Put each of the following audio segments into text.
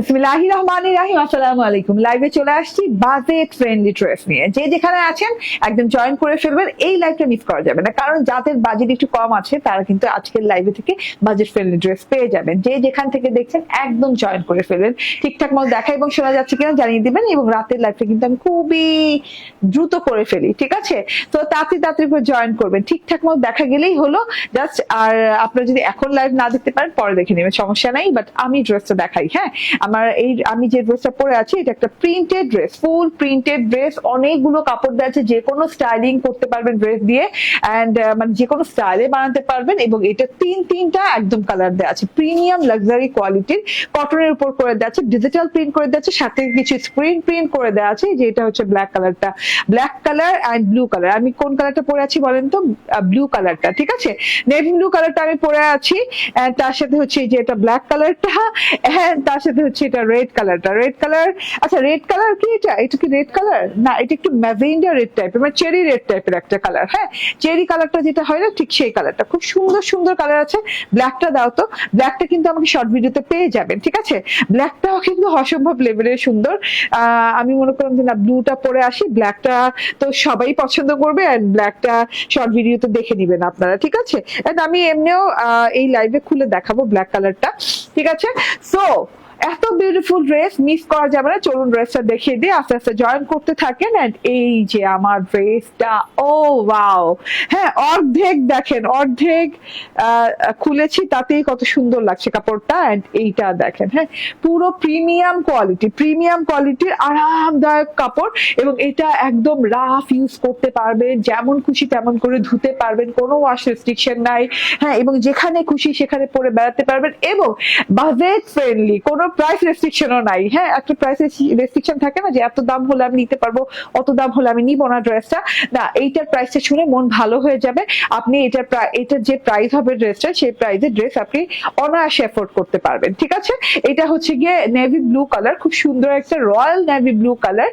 বিসমিল্লাহি রহমানির রাহিম আসসালামু আলাইকুম লাইভে চলে আসছি বাজেট ফ্রেন্ডলি নিয়ে। যে যেখানে আছেন, একদম জয়েন করে ফেলবেন, এই লাইভটা মিস করা যাবে না। কারণ যাদের বাজেট একটু কম আছে, তারা কিন্তু আজকের লাইভে থেকে বাজেট ফ্রেন্ডলি ড্রেস পেয়ে যাবেন। যে যেখান থেকে দেখছেন, একদম জয়েন করে ফেলবেন। ঠিকঠাক মতো দেখা এবং শোনা যাচ্ছে কিনা জানিয়ে দিবেন এবং রাতের লাইভটা কিন্তু আমি খুবই দ্রুত করে ফেলি, ঠিক আছে? তো তাড়াতাড়ি তাড়াতাড়ি জয়েন করবেন। ঠিকঠাক মতো দেখা গেলেই হলো জাস্ট আর আপনারা যদি এখন লাইভ না দেখতে পারেন, পরে দেখে নেবেন, সমস্যা নাই বাট আমি ড্রেসটা দেখাই হ্যাঁ? আমার এই, আমি যে ড্রেসটা পরে আছি, এটা একটা printed dress full printed dress অনেকগুলো কাপড় দেওয়া আছে যে কোনো স্টাইলিং করতে পারবেন ড্রেস দিয়ে অ্যান্ড মানে যে কোনো স্টাইলে বানাতে পারবেন, এবং এটা তিন, তিনটা একদম কালার দেওয়া আছে প্রিমিয়াম লাক্সারি কোয়ালিটির কটনের উপর করে দেওয়া আছে ডিজিটাল প্রিন্ট করে দেওয়া আছে, সাথে কিছু স্ক্রিন প্রিন্ট করে দেওয়া আছে যে এটা হচ্ছে ব্ল্যাক কালারটা black colour and blue colour আমি কোন কালারটা পরে আছি বলেন তো? ব্লু কালারটা ঠিক আছে? নেভি ব্লু কালারটা আমি পরে আছি তার সাথে হচ্ছে যে এটা ব্ল্যাক কালারটা তার সাথে হচ্ছে এটা রেড কালারটা রেড কালার আচ্ছা রেড কালার কি এটা? এটা কি রেড কালার না, এটা একটু ম্যাভেন্ডা রেড টাইপের মানে চেরি রেড টাইপের একটা কালার হ্যাঁ? চেরি কালারটা যেটা হয় না, ঠিক সেই কালারটা খুব সুন্দর সুন্দর কালার আছে। ব্ল্যাকটা দাও তো। ব্ল্যাকটা কিন্তু আমাকে শর্ট ভিডিওতে পেয়ে যাবেন, ঠিক আছে? ব্ল্যাকটাও কিন্তু অসম্ভব লেভেলের সুন্দর। আমি মনে করলাম যে না ব্লুটা পরে আসি ব্ল্যাকটা তো সবাই পছন্দ করবে অ্যান্ড ব্ল্যাকটা শর্ট ভিডিওতে দেখে নিবেন আপনারা, ঠিক আছে? And আমি এমনিও এই লাইভে খুলে দেখাবো ব্ল্যাক কালারটা ঠিক আছে? সো এত বিউটিফুল ড্রেস মিস করা যাবে না। চলুন ড্রেসটা দেখিয়ে দিয়ে আস্তে আস্তে জয়েন করতে থাকেন এন্ড এই যে আমার ড্রেসটা ও ওয়াও হ্যাঁ অর্ধেক দেখেন, অর্ধেক খুলেছি তাতেই কত সুন্দর লাগছে কাপড়টা এন্ড এইটা দেখেন হ্যাঁ। পুরো প্রিমিয়াম কোয়ালিটি প্রিমিয়াম কোয়ালিটির আরামদায়ক কাপড় এবং এটা একদম রাফ ইউজ করতে পারবেন, যেমন খুশি তেমন করে ধুতে পারবেন, কোনো ওয়াশ রেস্ট্রিকশন নাই হ্যাঁ এবং যেখানে খুশি সেখানে পরে বেড়াতে পারবেন এবং বাজেট ফ্রেন্ডলি কোনো প্রাইস রেস্ট্রিকশনও নাই। হ্যাঁ একটা প্রাইস রেস্ট্রিকশন থাকে না যে এত দাম হলে আমি নিতে পারব, অত দাম হলে আমি না ড্রেসটা না, এইটার প্রাইসটা শুনে মন ভালো হয়ে যাবে। আপনি এটার এটার যে প্রাইস হবে ড্রেসটা সেই প্রাইসে ড্রেস আপনি অনায়াসে করতে পারবেন, ঠিক আছে? এটা হচ্ছে গিয়ে নেভি ব্লু কালার খুব সুন্দর একটা রয়্যাল নেভি ব্লু কালার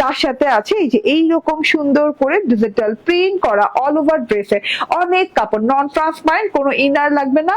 তার সাথে আছে এই যে এইরকম সুন্দর করে ডিজিটাল প্রিন্ট করা অল ওভার ড্রেসে অনেক কাপড় নন ট্রান্সপারেন্ট কোনো ইনার লাগবে না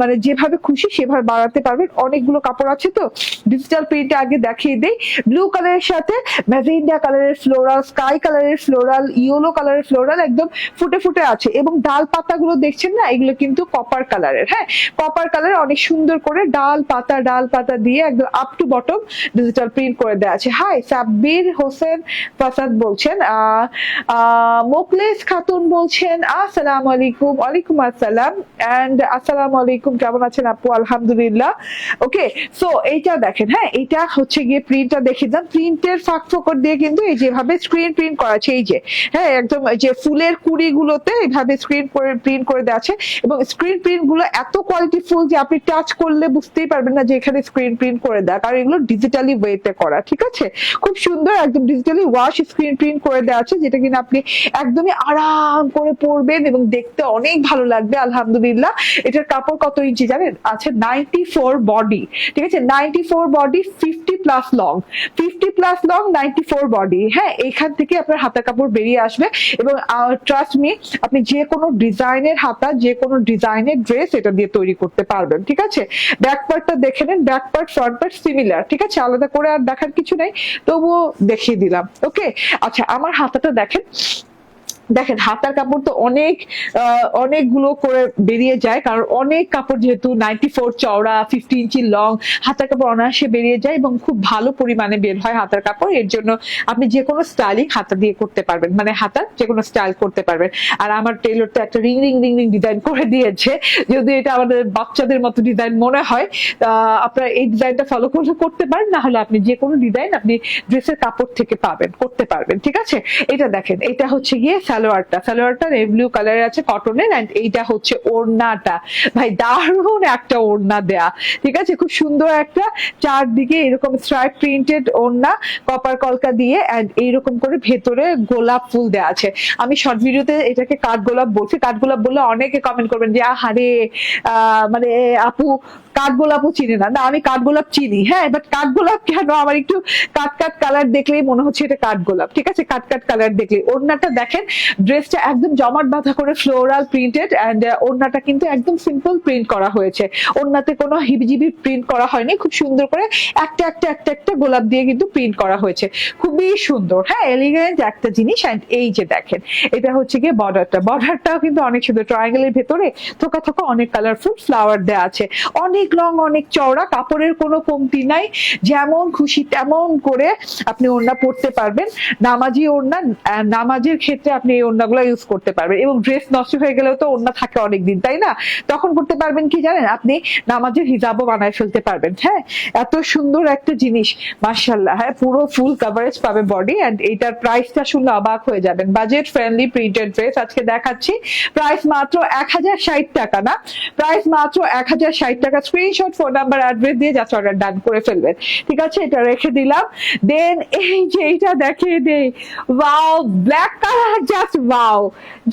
মানে যেভাবে খুশি সেভাবে বাড়াতে পারবেন। অনেকগুলো কাপড় আছে তো? ডিজিটাল প্রিন্ট আগে দেখিয়ে দেই। ব্লু কালারের সাথে ম্যাভেন্ডা কালারের ফ্লোরাল স্কাই কালারের ফ্লোরাল ইয়েলো কালারের ফ্লোরাল একদম ফুটে ফুটে আছে। এবং ডাল পাতাগুলো দেখছেন না? এগুলো কিন্তু কপার কালারের হ্যাঁ? কপার কালার অনেক সুন্দর করে ডাল পাতা ডাল পাতা দিয়ে একদম up to bottom digital print করে দেওয়া আছে। হাই সাব্বির হোসেন ফাসাদ বলছেন মোকলেস খাতুন বলছেন, আসসালাম আলাইকুম, ওয়ালাইকুম আসসালাম এন্ড আসসালামু আলাইকুম, কেমন আছেন আপু? আলহামদুলিল্লাহ। ওকে সো এইটা দেখেন হ্যাঁ এইটা হচ্ছে গিয়ে প্রিন্টটা দেখে যান। প্রিন্টের ফাঁক ফোকর দিয়ে কিন্তু এই যেভাবে স্ক্রিন প্রিন্ট করা আছে, এই যে হ্যাঁ একদম যে ফুলের কুড়ি গুলোতে এইভাবে স্ক্রিন করে প্রিন্ট করে দেওয়া আছে এবং স্ক্রিন প্রিন্টগুলো এত কোয়ালিটি ফুল যে আপনি টাচ করলে বুঝতেই পারবেন না যে এখানে স্ক্রিন প্রিন্ট করে দেওয়া, কারণ এগুলো ডিজিটালি ওয়েতে করা, ঠিক আছে? খুব সুন্দর একদম ডিজিটালি ওয়াশ স্ক্রিন প্রিন্ট করে দেওয়া আছে, যেটা কিনা আপনি একদমই আরাম করে পরবেন এবং দেখতে অনেক ভালো লাগবে, আলহামদুলিল্লাহ। এটার কাপড় কত ইঞ্চি জানেন? আছে নাইনটি ফোর বডি ঠিক আছে? Ninety four body fifty plus long fifty plus long ninety four body হ্যাঁ এখান থেকে আপনার হাতা কাপড় বেরিয়ে আসবে এবং ট্রাস্ট মি আপনি যে কোনো ডিজাইনের হাতা, যে কোনো ডিজাইনের ড্রেস এটা দিয়ে তৈরি করতে পারবেন, ঠিক আছে? ব্যাক পার্টটা দেখে নেন back part front part similar ঠিক আছে? আলাদা করে আর দেখার কিছু নাই, তবুও দেখিয়ে দিলাম ওকে আচ্ছা আমার হাতাটা দেখেন। দেখেন, হাতার কাপড় তো অনেক অনেকগুলো করে বেরিয়ে যায়, কারণ অনেক কাপড় যেহেতু নাইনটি ফোর চওড়া ফিফটি ইঞ্চি লং হাতার কাপড় অনায়াসে বেরিয়ে যায় এবং খুব ভালো পরিমাণে বের হয় হাতার কাপড়। এর জন্য আপনি যে কোনো স্টাইলিং হাতা দিয়ে করতে পারবেন মানে হাতার যে কোনো স্টাইল করতে পারবেন। আর আমার টেলর তো একটা ring ring ring ring design করে দিয়েছে, যদি এটা আমাদের বাচ্চাদের মতো ডিজাইন মনে হয় আপনারা এই ডিজাইনটা ফলো করলে করতে পারেন, না হলে আপনি যে কোনো ডিজাইন আপনি ড্রেসের কাপড় থেকে পাবেন, করতে পারবেন, ঠিক আছে? এটা দেখেন, এটা হচ্ছে গিয়ে সালোয়ারটা। সালোয়ারটা ব্লু কালারের আছে কটনের এন্ড এইটা হচ্ছে ওড়নাটা। ভাই দারুণ একটা ওড়না দেয়া। ঠিক আছে? খুব সুন্দর একটা চারদিকে এরকম স্ট্রাইপ প্রিন্টেড ওড়না কপার কলকা দিয়ে এন্ড এইরকম করে ভেতরে গোলাপ ফুল দেয়া আছে। আমি শর্ট ভিডিওতে এটাকে কাঠ গোলাপ বলছি। কাঠ গোলাপ বললে অনেকে কমেন্ট করবেন যে আহারে আহ, মানে আপু কাঠগোলাপও চিনি না। না আমি কাঠগোলাপ চিনি। হ্যাঁ বাট কাঠগোলাপ কেন? আমার একটু কাট কাট কালার দেখলেই মনে হচ্ছে এটা কাঠগোলাপ ঠিক আছে? কাট কাট কালার দেখলে ওড়নাটা দেখেন ড্রেসটা একদম জমাট বাঁধা করে ফ্লোরাল প্রিন্টেড অ্যান্ড ওড়নাটা কিন্তু একদম সিম্পল প্রিন্ট করা হয়েছে। ওড়নাতে কোনো হিবিজিবি প্রিন্ট করা হয়নি, খুব সুন্দর করে একটা একটা একটা একটা গোলাপ দিয়ে কিন্তু প্রিন্ট করা হয়েছে। খুবই সুন্দর হ্যাঁ এলিগেন্ট একটা জিনিস অ্যান্ড এই যে দেখেন, এটা হচ্ছে গিয়ে বর্ডারটা বর্ডারটাও কিন্তু অনেক সুন্দর ট্রায়াঙ্গেলের ভেতরে থোকা থোকা অনেক কালারফুল ফ্লাওয়ার দেওয়া আছে। অনেক রং, অনেক চওড়া, কাপড়ের কোনো কমতি নাই। যেমন খুশি তেমন করে আপনি ওড়না পরতে পারবেন। নামাজি ওড়না নামাজের ক্ষেত্রে আপনি এই ওড়নাগুলো ইউজ করতে পারবেন এবং ড্রেস নষ্ট হয়ে গেলেও তো ওড়না থাকে অনেকদিন, তাই না? তখন করতে পারবেন কি জানেন? আপনি নামাজের হিজাবও বানায় ফেলতে পারবেন হ্যাঁ? এত সুন্দর একটা জিনিস মার্শাল্লাহ হ্যাঁ? পুরো ফুল কভারেজ পাবে বডি অ্যান্ড এটার প্রাইসটা শুনলে অবাক হয়ে যাবেন। বাজেট ফ্রেন্ডলি প্রিন্টেড ড্রেস আজকে দেখাচ্ছি। প্রাইস মাত্র এক হাজার ষাট টাকা না? প্রাইস মাত্র এক হাজার ষাট টাকা। স্ক্রিনশট ফোন নাম্বার অ্যাড্রেস দিয়ে জাস্ট অর্ডার ডান করে ফেলবেন। ঠিক আছে? এটা রেখে দিলাম। দেন এই যে এইটা দেখিয়ে দে। Wow black colour just wow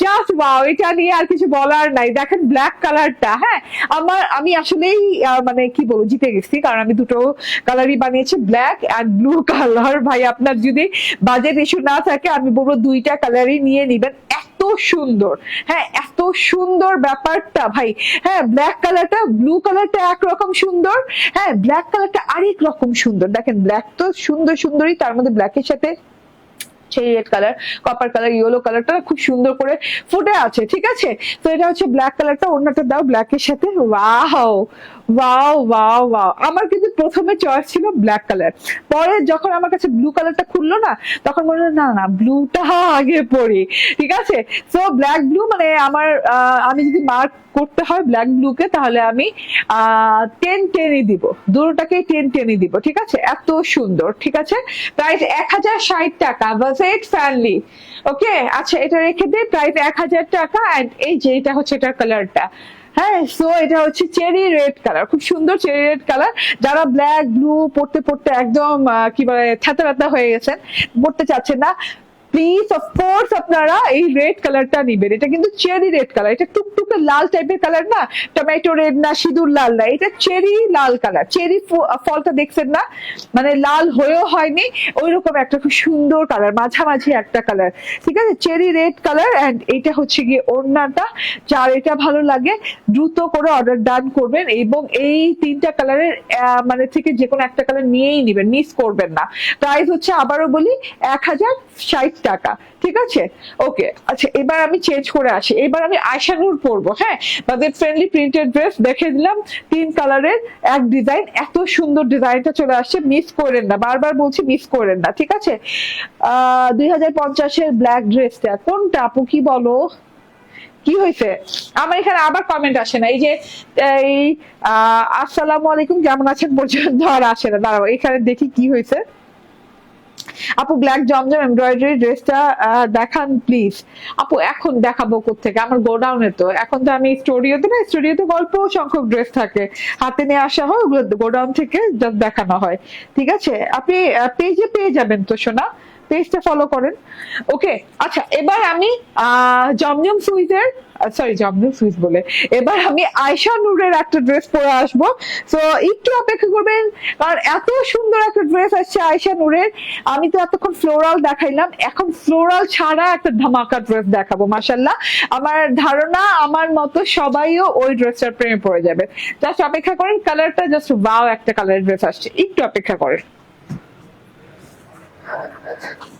just wow এটা নিয়ে আর কিছু বলার নাই। দেখেন ব্ল্যাক কালারটা হ্যাঁ? আমার, আমি আসলেই মানে কি বলব, জিতে গেছি। কারণ আমি দুটো কালারই বানিয়েছি ব্ল্যাক অ্যান্ড ব্লু কালার ভাই, আপনার যদি বাজেট ইস্যু না থাকে, আমি বলব দুইটা কালারই নিয়ে নিবেন। এত সুন্দর হ্যাঁ? এত সুন্দর ব্যাপারটা, ভাই। হ্যাঁ ব্ল্যাক কালারটা ব্লু কালারটা একরকম সুন্দর। হ্যাঁ ব্ল্যাক কালারটা আরেক রকম সুন্দর। দেখেন ব্ল্যাক তো সুন্দর সুন্দরই, তার মধ্যে ব্ল্যাকের সাথে সেই red colour copper colour yellow কালারটা খুব সুন্দর করে ফুটে আছে, ঠিক আছে? তো এটা হচ্ছে ব্ল্যাক কালারটা অন্যটা দাও ব্ল্যাকের সাথে। ওয়াও ওয়াও ওয়াও ওয়াও আমার কিন্তু প্রথমে চয়েস ছিল ব্ল্যাক কালার পরে যখন আমার কাছে ব্লু কালারটা খুললো না, তখন মনে হলো, না না ব্লুটা আগে পড়ি ঠিক আছে? তো ব্ল্যাক ব্লু মানে আমার আমি যদি মার্ক করতে হয় ব্ল্যাক ব্লুকে তাহলে আমি টেন টেনই দিব। দুটোটাকেই টেন টেনই দিব, ঠিক আছে? এত সুন্দর, ঠিক আছে? প্রাইস এক হাজার ষাট টাকা বাজেট ফ্যানলি ওকে আচ্ছা এটা রেখে দিই প্রাইস এক হাজার টাকা অ্যান্ড এই যে, এটা হচ্ছে এটার কালারটা হ্যাঁ সো এটা হচ্ছে চেরি রেড কালার খুব সুন্দর চেরি রেড কালার যারা ব্ল্যাক ব্লু পড়তে পড়তে একদম কি বলে থ্যাতা ব্যথা হয়ে গেছেন, পড়তে চাচ্ছেন না। প্লিজ অফকোর্স আপনারা এই রেড কালারটা নিবেন। এটা কিন্তু চেরি রেড কালার এটা টুকটুকে লাল টাইপের কালার না? টমেটো রেড না, সিঁদুর লাল না। এটা চেরি লাল কালার চেরি ফলটা দেখছেন না? মানে লাল হয়েও হয়নি। ওই রকম একটা খুব সুন্দর কালার মাঝামাঝি একটা কালার ঠিক আছে? চেরি রেড কালার অ্যান্ড এটা হচ্ছে গিয়ে ওড়নাটা। যার এটা ভালো লাগে, দ্রুত করে অর্ডার ডান করবেন এবং এই তিনটা কালারের মানে থেকে যে কোনো একটা কালার নিয়েই নেবেন। মিস করবেন না। প্রাইস হচ্ছে আবারও বলি, এক হাজার ষাট টাকা, ঠিক আছে? ওকে আচ্ছা এবার আমি চেঞ্জ করে আসি। এবার আমি আয়শানুর পরবো হ্যাঁ? বাজেট ফ্রেন্ডলি প্রিন্টেড ড্রেস দেখে দিলাম, তিন কালারের এক ডিজাইন এত সুন্দর ডিজাইনটা চলে আসছে মিস করেন না, বারবার বলছি মিস করেন না, ঠিক আছে? আহ, দুই হাজার পঞ্চাশের ব্ল্যাক ড্রেসটা কোনটা আপু, কি বলো? কি হয়েছে? আমার এখানে আবার কমেন্ট আসে না, এই যে, এই আসসালামু আলাইকুম, কেমন আছেন? পর্যন্ত আর আসে না। দাঁড়াও, এখানে দেখি কি হয়েছে। আপু ব্ল্যাক জমজম এমব্রয়ডারি ড্রেসটা দেখান প্লিজ আপু, এখন দেখাবো থেকে আমার গোডাউনে তো। এখন তো আমি স্টুডিওতে না স্টুডিওতে অল্প সংখ্যক ড্রেস থাকে। হাতে নিয়ে আসা হয়, ওগুলো গোডাউন থেকে দেখানো হয়। ঠিক আছে? আপনি পেজে পেয়ে যাবেন তো, সোনা। পেজটা ফলো করেন। ওকে আচ্ছা এবার আমি জমজম সুইজের সরি জমজম সুইজ বলে। এবার আমি আয়শা নূরের একটা ড্রেস পরে আসব। তো একটু অপেক্ষা করবেন, কারণ এত সুন্দর একটা ড্রেস আসছে আয়শা নূরের। আমি তো এতক্ষণ ফ্লোরাল দেখাইলাম। এখন ফ্লোরাল ছাড়া একটা ধামাকা ড্রেস দেখাবো মাসাল্লাহ আমার ধারণা, আমার মতো সবাইও ওই ড্রেসটার প্রেমে পড়ে যাবে। জাস্ট অপেক্ষা করেন কালারটা জাস্ট ওয়াও একটা কালারের ড্রেস আসছে। একটু অপেক্ষা করেন। Thank you.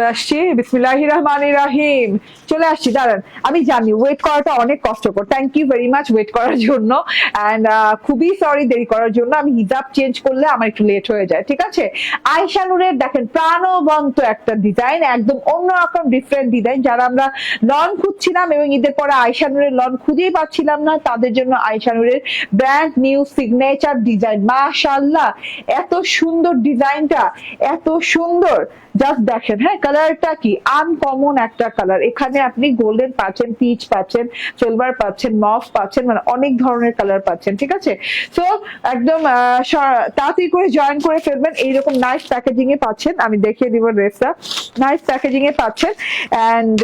চলে আসছি। বিসমিল্লাহির রহমানির রাহিম। চলে আসছি, দাঁড়ান। আমি জানি ওয়েট করাটা অনেক কষ্টকর। Thank you very much wait করার জন্য। অ্যান্ড খুবই সরি দেরি করার জন্য। আমি হিজাব চেঞ্জ করলে আমার একটু লেট হয়ে যায়, ঠিক আছে? আয়শা নূরের দেখেন, প্রাণবন্ত একটা ডিজাইন একদম অন্যরকম ডিফারেন্ট ডিজাইন যারা আমরা লন খুঁজছিলাম এবং ঈদের পরে আয়শা নূরের লন খুঁজেই পাচ্ছিলাম না, তাদের জন্য আয়শা নূরের ব্র্যান্ড নিউ সিগনেচার ডিজাইন মাশাল্লাহ এত সুন্দর ডিজাইনটা এত সুন্দর। জাস্ট দেখেন হ্যাঁ কালারটা কি? আনকমন একটা কালার এখানে আপনি গোল্ডেন পাচ্ছেন পিচ পাচ্ছেন সিলভার পাচ্ছেন মফ পাচ্ছেন মানে অনেক ধরনের কালার পাচ্ছেন, ঠিক আছে? সো একদম তাড়াতাড়ি করে জয়েন করে ফেলবেন। এইরকম নাইস প্যাকেজিং এ পাচ্ছেন। আমি দেখিয়ে দিব ড্রেসটা নাইস প্যাকেজিং এ পাচ্ছেন। অ্যান্ড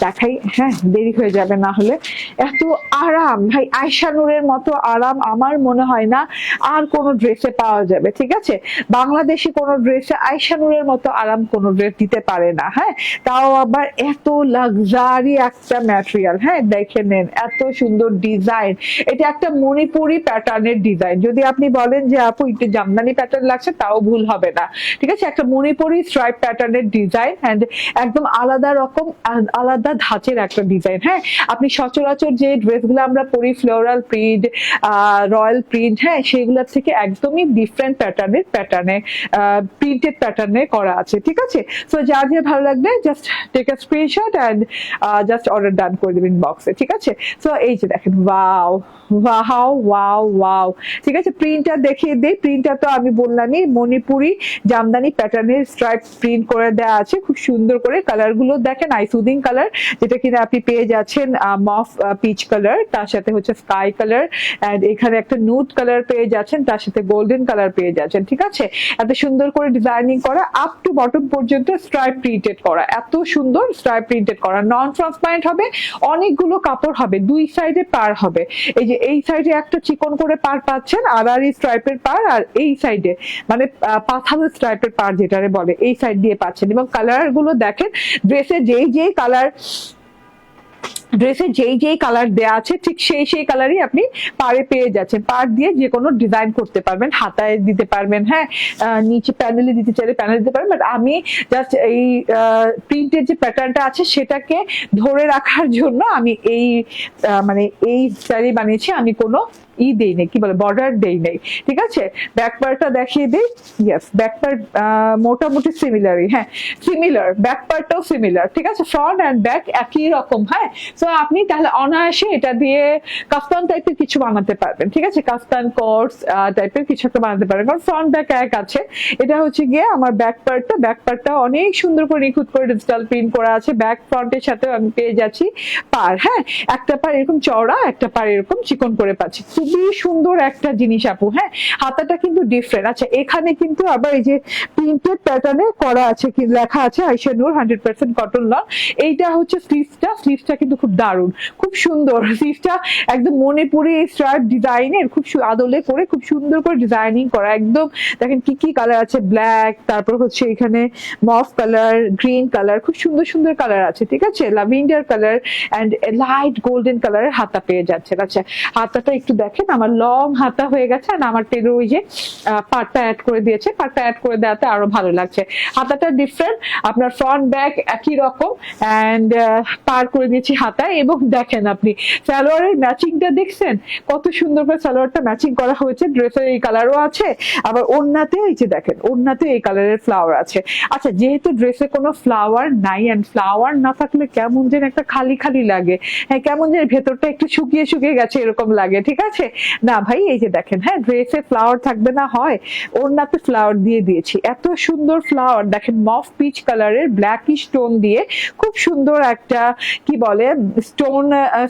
দেখাই হ্যাঁ দেরি হয়ে যাবে না হলে। এত আরাম, ভাই, আয়শা নূরের মতো আরাম আমার মনে হয় না আর কোন ড্রেসে পাওয়া যাবে, ঠিক আছে? বাংলাদেশি কোন ড্রেসে আয়শা নূরের মতো আরাম কোন ড্রেস দিতে পারে না হ্যাঁ? তাও আবার এত লাক্সারি একটা ম্যাটেরিয়াল হ্যাঁ? দেখে নেন, এত সুন্দর ডিজাইন এটা একটা মণিপুরি প্যাটার্নের ডিজাইন যদি আপনি বলেন যে, আপু, একটু জামদানি প্যাটার্ন লাগছে, তাও ভুল হবে না। ঠিক আছে? একটা মণিপুরি স্ট্রাইপ প্যাটার্নের ডিজাইন অ্যান্ড একদম আলাদা রকম, আ- আলাদা ধাঁচের একটা ডিজাইন হ্যাঁ? আপনি সচরাচর যে ড্রেসগুলো আমরা পরি ফ্লোরাল প্রিন্ট রয়্যাল প্রিন্ট হ্যাঁ সেগুলোর থেকে একদমই ডিফারেন্ট প্যাটার্নের প্যাটার্নে প্রিন্টেড প্যাটার্নে করা আছে, ঠিক আছে? সো যার যে ভালো লাগবে just take a screenshot and just order done করে দেবেন বক্সে ঠিক আছে? সো এই যে দেখেন ওয়াও ওয়াও ওয়াও ওয়াও ঠিক আছে প্রিন্টটা দেখিয়ে দিই প্রিন্টটা তো আমি বললামই, মণিপুরি জামদানি প্যাটার্নের স্ট্রাইপ প্রিন্ট করে দেওয়া আছে। খুব সুন্দর করে কালারগুলো দেখেন আই সুদিং কালার যেটা কিনা আপনি পেয়ে যাচ্ছেন মফ পিচ কালার তার সাথে হচ্ছে স্কাই কালার এন্ড এখানে একটা নুট কালার পেয়ে যাচ্ছেন, তার সাথে গোল্ডেন কালার পেয়ে যাচ্ছেন, ঠিক আছে? এত সুন্দর করে ডিজাইনিং করা আপ টু বটম পর্যন্ত স্ট্রাইপ প্রিন্টেড করা। এত সুন্দর স্ট্রাইপ প্রিন্টেড করা। নন ট্রান্সপারেন্ট হবে, অনেকগুলো কাপড় হবে, দুই সাইডে পার হবে। এই যে এই সাইডে একটা চিকন করে পার পাচ্ছেন আর আর এই স্ট্রাইপের পার, আর এই সাইডে মানে পাথালো স্ট্রাইপের পার যেটারে বলে, এই সাইড দিয়ে পাচ্ছেন। এবং কালারগুলো দেখেন ড্রেসে যেই যেই কালার ড্রেসে যেই যেই কালার দেয়া আছে, ঠিক সেই সেই কালারই আপনি পাড়ে পেয়ে যাচ্ছেন। পাড় দিয়ে যে কোনো ডিজাইন করতে পারবেন, হাতায় দিতে পারবেন হ্যাঁ নিচে প্যানেলে দিতে চাইলে প্যানেল দিতে পারবেন বাট আমি জাস্ট এই প্রিন্টের যে প্যাটার্নটা আছে, সেটাকে ধরে রাখার জন্য আমি এই মানে এই শাড়ি বানিয়েছি। আমি কোনো ই দেই নেই, কি বলে বর্ডার দেই নেই, ঠিক আছে? ব্যাক পার্টটা দেখিয়ে দিই ইয়েস ব্যাক পার্ট মোটামুটি সিমিলারই হ্যাঁ সিমিলার ব্যাক পার্টটাও সিমিলার ঠিক আছে? ফ্রন্ট অ্যান্ড ব্যাক একই রকম হ্যাঁ? সো আপনি তাহলে অনায়াসে এটা দিয়ে কাস্তান টাইপের কিছু বানাতে পারবেন, ঠিক আছে? কাস্তান কোর্স টাইপের কিছু একটা বানাতে পারবেন, কারণ ফ্রন্ট ব্যাক এক আছে। এটা হচ্ছে গিয়ে আমার ব্যাক পার্টটা ব্যাক পার্টটা অনেক সুন্দর করে নিখুঁত করে ডিজিটাল প্রিন্ট করা আছে ব্যাক ফ্রন্টের সাথে আমি পেয়ে যাচ্ছি, পার হ্যাঁ? একটা পার এরকম চওড়া, একটা পার এরকম চিকন করে পাচ্ছি খুবই সুন্দর একটা জিনিস আপু হ্যাঁ? হাতাটা কিন্তু ডিফারেন্ট আচ্ছা এখানে কিন্তু আবার এই যে প্রিন্টেড প্যাটার্নে করা আছে, কি লেখা আছে Aisa Noor hundred percent cotton lawn এইটা হচ্ছে স্লিভসটা স্লিভসটা কিন্তু খুব দারুণ, খুব সুন্দর। স্লিভসটা একদম মণিপুরি স্ট্রাইপ ডিজাইনের খুব আদলে করে খুব সুন্দর করে ডিজাইনিং করা। একদম, দেখেন কি কি কালার আছে? ব্ল্যাক তারপর হচ্ছে এখানে মফ কালার গ্রিন কালার খুব সুন্দর সুন্দর কালার আছে, ঠিক আছে? Lavender colour and light golden কালারের হাতা পেয়ে যাচ্ছে আচ্ছা হাতাটা একটু দেখেন। আমার লং হাতা হয়ে গেছে আর আমার টেলর ওই যে পাটটা অ্যাড করে দিয়েছে। পাটটা অ্যাড করে দেওয়াতে আরও ভালো লাগছে। হাতাটা ডিফারেন্ট আপনার ফ্রন্ট ব্যাক একই রকম অ্যান্ড পার করে দিয়েছি হাতায় এবং দেখেন আপনি, সালোয়ারের ম্যাচিংটা দেখছেন? কত সুন্দর করে সালোয়ারটা ম্যাচিং করা হয়েছে। ড্রেসের এই কালারও আছে। আবার ওড়নাতে, এই যে দেখেন, ওড়নাতে এই কালারের ফ্লাওয়ার আছে। আচ্ছা যেহেতু ড্রেসে কোনো ফ্লাওয়ার নাই অ্যান্ড ফ্লাওয়ার না থাকলে কেমন যেন একটা খালি খালি লাগে। হ্যাঁ কেমন যেন ভেতরটা একটু শুকিয়ে শুকিয়ে গেছে, এরকম লাগে, ঠিক আছে? না ভাই, এই যে দেখেন হ্যাঁ ড্রেসে ফ্লাওয়ার থাকবে না, হয়। ওড়নাতে ফ্লাওয়ার দিয়ে দিয়েছি। এত সুন্দর ফ্লাওয়ার দেখেন মফ পিচ কালারের ব্ল্যাকি স্টোন দিয়ে, খুব সুন্দর একটা, কি বলে স্টোন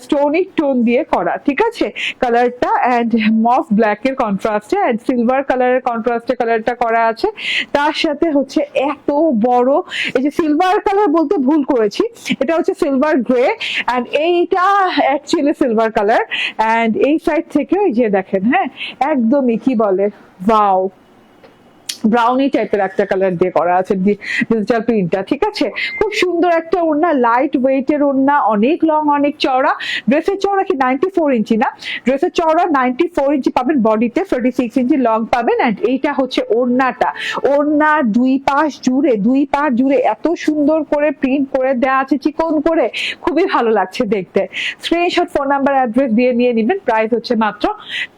স্টোনিক টোন দিয়ে করা, ঠিক আছে? কালারটা অ্যান্ড মফ ব্ল্যাক এর কন্ট্রাস্টে অ্যান্ড সিলভার কালারের কন্ট্রাস্টে কালারটা করা আছে। তার সাথে হচ্ছে এত বড়, এই যে সিলভার কালার বলতে ভুল করেছি, এটা হচ্ছে সিলভার গ্রে অ্যান্ড এইটা অ্যাকচুয়ালি সিলভার কালার অ্যান্ড এই সাইড থেকে থেকেও এই যে দেখেন হ্যাঁ একদমই কি বলে ওয়াও ব্রাউনি টাইপের একটা কালার দিয়ে করা আছে ডিজিটাল প্রিন্টটা ঠিক আছে? খুব সুন্দর একটা ওড়না লাইট ওয়েটের ওড়না, অনেক লং অনেক চওড়া। ড্রেসের চওড়া কি নাইনটি ফোর ইঞ্চি না? ড্রেসের চওড়া নাইনটি ফোর ইঞ্চি পাবেন বডিতে থার্টি সিক্স ইঞ্চি লং পাবেন অ্যান্ড এইটা হচ্ছে ওড়নাটা। ওড়নার দুই পাশ জুড়ে, দুই পাশ জুড়ে এত সুন্দর করে প্রিন্ট করে দেওয়া আছে, চিকন করে, খুবই ভালো লাগছে দেখতে। স্ক্রিনশট ফোন নাম্বার অ্যাড্রেস দিয়ে নিয়ে নেবেন প্রাইস হচ্ছে মাত্র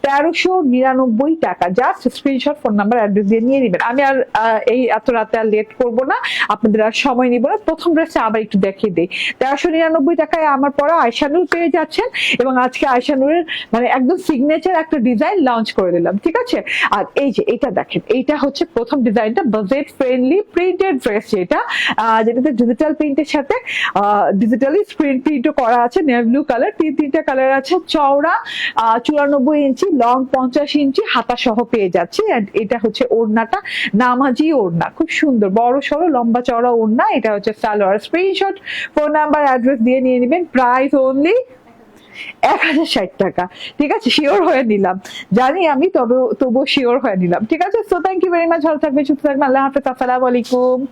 তেরোশো নিরানব্বই টাকা। Just screenshot phone number address দিয়ে নিয়ে নেবেন আমি আর এই এত রাতে আর লেট করব না। আপনাদের আর সময় নিব না। প্রথম ড্রেসটা আবার একটু দেখিয়ে দিই। তেরোশো নিরানব্বই টাকায় আমার পরা আয়সানুর পেয়ে যাচ্ছেন এবং আজকে আয়সানুরের মানে একদম সিগনেচার একটা ডিজাইন লঞ্চ করে দিলাম, ঠিক আছে? আর এই যে এটা দেখেন, এইটা হচ্ছে প্রথম ডিজাইনটা বাজেট ফ্রেন্ডলি প্রিন্টেড ড্রেস যেটা যেটাতে ডিজিটাল প্রিন্টের সাথে ডিজিটালি স্ক্রিন প্রিন্টও করা আছে নেভি ব্লু কালার তিন তিনটা কালার আছে, চওড়া চুরানব্বই ইঞ্চি লং পঞ্চাশ ইঞ্চি হাতা সহ পেয়ে যাচ্ছি। এটা হচ্ছে ওড়নাটা। নামাজি ওড়না, খুব সুন্দর। বড় সড়ো, লম্বা চড়া ওড়না, এটা হচ্ছে salwar. Screenshot phone number address দিয়ে নিয়ে নেবেন। প্রাইস অনলি এক হাজার ষাট টাকা। ঠিক আছে? শিওর হয়ে নিলাম। জানি আমি, তবে, তবুও শিওর হয়ে নিলাম। ঠিক আছে? So thank you very much ভালো থাকবে সুস্থ থাকবেন। আল্লাহ হাফেজ। আসসালামু আলাইকুম।